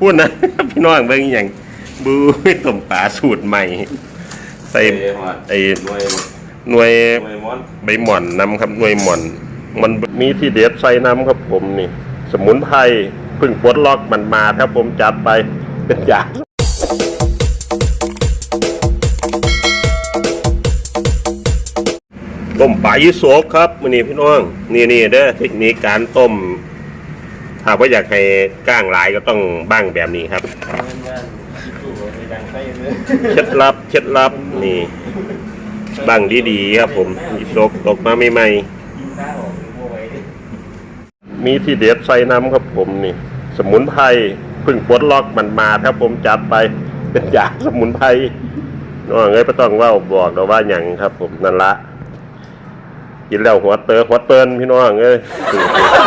พูดนะ พี่น้องเบิ่งอหย่างบูต้มปลาสูตรใหม่ ใส่ไอ้หอดไอ้หน่วยหน่วยหน่วยมอนใบหม่อนนำครับหน่วยหม่อน มันมีที่เด็ดใส่น้ำครับผมนี่ สมุนไพรเพึ่งปลดล็อกมันมาครับผมจัดไปเป็นอย่างต้มปลายี่โสกครับมื้อนี้พี่น้อง นี่นี่เด้อเทคนิคการต้ม ถ้าว่าอยากให้ก้างหลายก็ต้องบ้างแบบนี้ครับเคล็ดลับเคล็ดลับนี่บังดีๆครับผมมีโซกตกมาใหม่ๆมีที่เด็ดใส่น้ำครับผมนี่ สมุนไพรพึ่งปลดล็อกมันมาครับผมจัดไปเป็นยาสมุนไพรน้องเอ้ยไม่ต้องว่าบอกเราว่าอย่างครับผมนั่นละ กินแล้วหัวเตอหัวเตินพี่น้องเอ้ย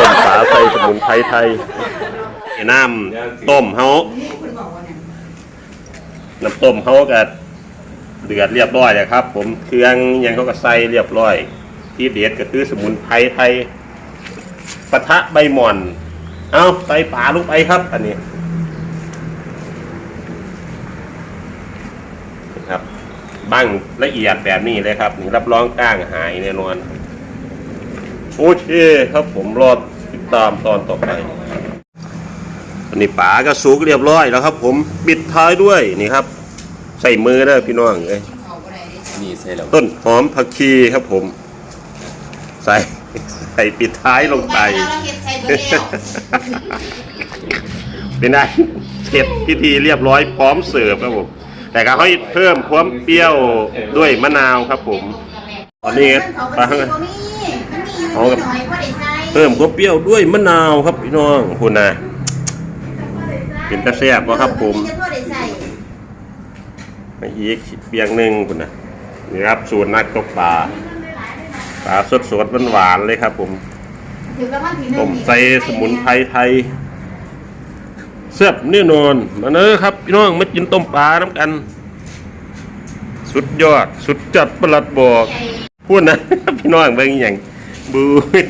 ต้มปลาใส่สมุนไพรไทยน้ำต้มเฮาน้ำต้มเขาก็เดือดเรียบร้อยแล้วครับ ผมเครื่องยังเขาก็ใส่เรียบร้อย ที่เด็ดก็คือสมุนไพรไทยปะทะใบหม่อน เอาใส่ปลาลงไปครับ อันนี้นะครับบั้งละเอียดแบบนี้เลยครับนี่รับรองก้างหายแน่นอน โอเคครับผมรอติดตามตอนต่อไปอันนี้ป๋าก็สุกเรียบร้อยแล้วครับ ผมปิดท้ายด้วยนี่ครับ ใส่มือเด้อพี่น้องเอ้ยนี่ใช่แล้วต้นหอมผักชีครับผม ใส่ใส่ปิดท้ายลงไป เป็นไงเสร็จพิธีเรียบร้อยพร้อมเสิร์ฟครับผม แต่ก็ให้เพิ่มความเปรี้ยวด้วยมะนาวครับผมตอนนี้ปลา เอากับเพิ่มความเปรี้ยวด้วยมะนาวครับพี่น้องคุณนะเป็นตะแซ่บบ่ครับผมมาอีกเปียงหนึ่งคุณนะนี่ครับสูตรนักตกปลาปลาสดสดๆหวานๆเลยครับ ผมต้มใส่สมุนไพรไทยเสียบแน่นอนมาเนอะครับพี่น้องมากินต้มปลาน้ำกัน สุดยอด สุดจัดประหลัดบอกพูดนะพี่น้องเบิ่งอหย่าง บู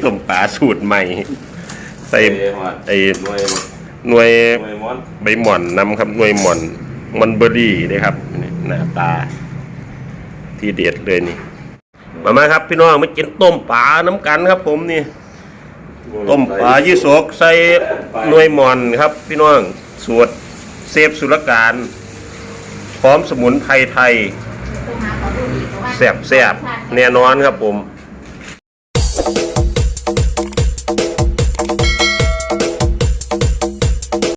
ต้มปลาสูตรใหม่ ใส่ไอ้หอดไอ้หน่วยหน่วยหน่วยมอนใบหม่อนนำครับหน่วยหม่อนมันเบอรี่นี่ครับนี่หน้าตา ที่เด็ดเลยนี่ มามาครับพี่น้องมากินต้มปลาน้ำกันครับ ผมนี่ ต้มปลายี่สกใส่หน่วยหม่อนครับ พี่น้องสูตรเซฟสุรการ พร้อมสมุนไพรไทยแซ่บแซ่บๆแน่นอนครับผม